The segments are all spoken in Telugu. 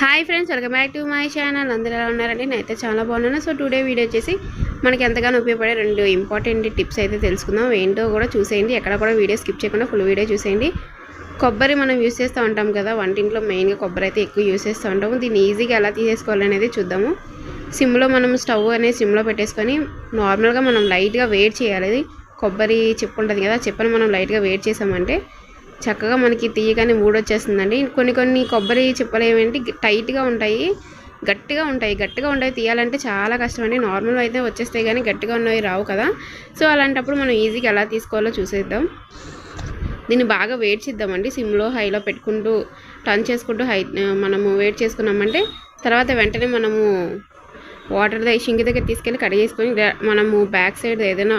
Hi friends welcome back to my channel. అందరూ ఎలా ఉన్నారండి? నేనైతే చాలా బాగున్నాను. సో టుడే వీడియో వచ్చేసి మనకి ఎంతగానో ఉపయోగపడే రెండు ఇంపార్టెంట్ టిప్స్ అయితే తెలుసుకుందాం. ఏంటో కూడా చూసేయండి. ఎక్కడ కూడా వీడియో స్కిప్ చేయకుండా ఫుల్ వీడియో చూసేయండి. కొబ్బరి మనం యూస్ చేస్తూ ఉంటాం కదా వంటింట్లో మెయిన్గా కొబ్బరి అయితే ఎక్కువ యూస్ చేస్తూ ఉంటాము. దీన్ని ఈజీగా ఎలా తీసేసుకోవాలనేది చూద్దాము. సిమ్లో మనం స్టవ్ అనేది సిమ్లో పెట్టేసుకొని నార్మల్గా మనం లైట్గా వేడి చేయాలి. కొబ్బరి చెప్పు ఉంటుంది కదా చెప్పని మనం లైట్గా వేడి చేసామంటే చక్కగా మనకి తీయగానే ఊడొచ్చేస్తుందండి. కొన్ని కొన్ని కొబ్బరి చిప్పలు ఏమేంటి టైట్గా ఉంటాయి గట్టిగా ఉంటాయి. గట్టిగా ఉంటాయి తీయాలంటే చాలా కష్టం అండి నార్మల్ అయితే వచ్చేస్తాయి కానీ గట్టిగా ఉన్నవి రావు కదా. సో అలాంటప్పుడు మనం ఈజీగా ఎలా తీసుకోవాలో చూసేద్దాం. దీన్ని బాగా వెయిట్ చేద్దామండి. సిమ్లో హైలో పెట్టుకుంటూ టర్న్ చేసుకుంటూ హై మనము వెయిట్ చేసుకున్నామంటే తర్వాత వెంటనే మనము వాటర్ షింకి దగ్గర తీసుకెళ్ళి కడిగేసుకొని చేసుకొని మనము బ్యాక్ సైడ్ ఏదైనా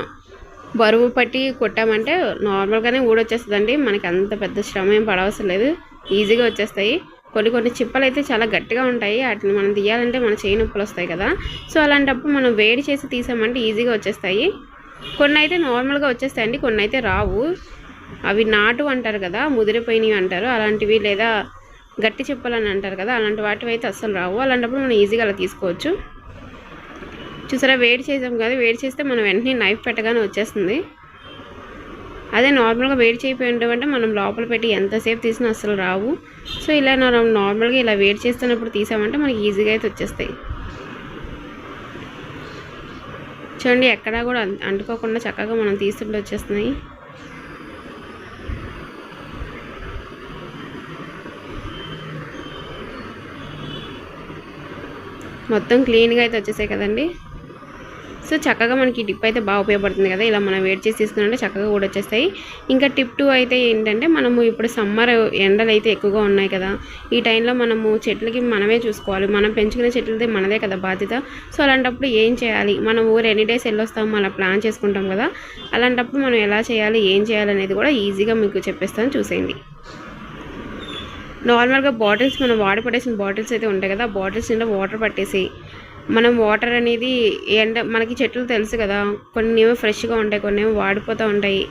బరువు పట్టి కొట్టామంటే నార్మల్గానే ఊడొచ్చేస్తుందండి. మనకి అంత పెద్ద శ్రమ ఏం పడవసరం లేదు. ఈజీగా వచ్చేస్తాయి. కొన్ని కొన్ని చిప్పలు అయితే చాలా గట్టిగా ఉంటాయి. వాటిని మనం తీయాలంటే మన చేయి నొప్పులు వస్తాయి కదా. సో అలాంటప్పుడు మనం వేడి చేసి తీసామంటే ఈజీగా వచ్చేస్తాయి. కొన్ని అయితే నార్మల్గా వచ్చేస్తాయండి. కొన్ని అయితే రావు. అవి నాటు అంటారు కదా ముదిరిపోయినవి అంటారు. అలాంటివి లేదా గట్టి చిప్పలు అని అంటారు కదా అలాంటి వాటివి అయితే అస్సలు రావు. అలాంటప్పుడు మనం ఈజీగా అలా తీసుకోవచ్చు. చూసారా వేడి చేసాం కదా వేడి చేస్తే మనం వెంటనే నైఫ్ పెట్టగానే వచ్చేస్తుంది. అదే నార్మల్గా వేడి చేయిపోయి మనం లోపల పెట్టి ఎంతసేపు తీసినా అసలు రావు. సో ఇలా మనం నార్మల్గా ఇలా వేడి చేస్తున్నప్పుడు తీసామంటే మనకి ఈజీగా అయితే వచ్చేస్తాయి. చూడండి ఎక్కడా కూడా అంటుకోకుండా చక్కగా మనం తీసుకుంటూ వచ్చేస్తున్నాయి. మొత్తం క్లీన్గా అయితే వచ్చేసాయి కదండి. సో చక్కగా మనకి టిప్ అయితే బాగా ఉపయోగపడుతుంది కదా. ఇలా మనం వేడి చేసి తీసుకున్నట్టే చక్కగా కూడా వచ్చేస్తాయి. ఇంకా టిప్ టూ అయితే ఏంటంటే మనము ఇప్పుడు సమ్మర్ ఎండలు అయితే ఎక్కువగా ఉన్నాయి కదా. ఈ టైంలో మనము చెట్లకి మనమే చూసుకోవాలి. మనం పెంచుకునే చెట్లది మనదే కదా బాధ్యత. సో అలాంటప్పుడు ఏం చేయాలి? మనం ఊరు ఎన్ని డేస్ వెళ్ళొస్తాం? అలా ప్లాన్ చేసుకుంటాం కదా. అలాంటప్పుడు మనం ఎలా చేయాలి? ఏం చేయాలి అనేది కూడా ఈజీగా మీకు చెప్పేస్తాను. చూసేయండి. నార్మల్గా బాటిల్స్ మనం వాడి పట్టేసిన బాటిల్స్ అయితే ఉంటాయి కదా. ఆ బాటిల్స్ నిండా వాటర్ పట్టేసి మనం వాటర్ అనేది ఎండ మనకి చెట్లు తెలుసు కదా కొన్ని ఏమో ఫ్రెష్గా ఉంటాయి కొన్ని ఏమో వాడిపోతూ ఉంటాయి.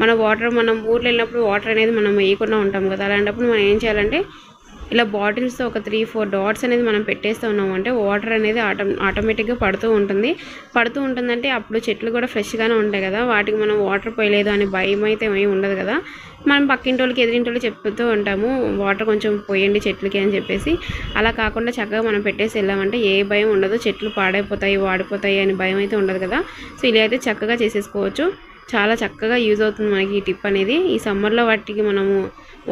మన వాటర్ మనం ఊర్లో వెళ్ళినప్పుడు వాటర్ అనేది మనం వేయకుండా ఉంటాం కదా. అలాంటప్పుడు మనం ఏం చేయాలంటే ఇలా బాటిల్స్తో ఒక త్రీ ఫోర్ డాట్స్ అనేది మనం పెట్టేస్తూ ఉన్నాం అంటే వాటర్ అనేది ఆటో ఆటోమేటిక్గా పడుతూ ఉంటుంది. పడుతూ ఉంటుందంటే అప్పుడు చెట్లు కూడా ఫ్రెష్గానే ఉంటాయి కదా. వాటికి మనం వాటర్ పోయలేదు అని భయం అయితే ఏమీ ఉండదు కదా. మనం పక్కింటి వాళ్ళకి ఎదిరింటి చెప్తూ ఉంటాము వాటర్ కొంచెం పోయండి చెట్లకి అని చెప్పేసి. అలా కాకుండా చక్కగా మనం పెట్టేసి వెళ్ళామంటే ఏ భయం ఉండదు. చెట్లు పాడైపోతాయి వాడిపోతాయి అని భయం అయితే ఉండదు కదా. సో ఇలా అయితే చక్కగా చేసేసుకోవచ్చు. చాలా చక్కగా యూజ్ అవుతుంది మనకి ఈ టిప్ అనేది. ఈ సమ్మర్లో వాటికి మనము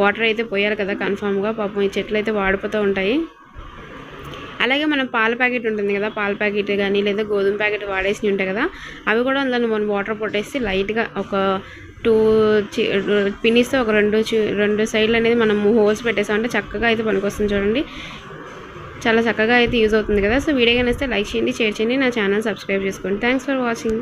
వాటర్ అయితే పోయాలి కదా కన్ఫామ్గా. పాపం ఈ చెట్లు అయితే వాడిపోతూ ఉంటాయి. అలాగే మనం పాల ప్యాకెట్ ఉంటుంది కదా పాల ప్యాకెట్ కానీ లేదా గోధుమ ప్యాకెట్ వాడేసి ఉంటాయి కదా అవి కూడా అందులో మనం వాటర్ పొట్టేసి లైట్గా ఒక టూ పిన్నిస్తే ఒక రెండు రెండు సైడ్లు అనేది మనం హోల్స్ పెట్టేసామంటే చక్కగా అయితే పనికొస్తుంది చూడండి. చాలా చక్కగా అయితే యూజ్ అవుతుంది కదా. సో వీడియో కనిస్తే లైక్ చేయండి షేర్ చేయండి. నా ఛానల్ సబ్స్క్రైబ్ చేసుకోండి. Thanks for watching.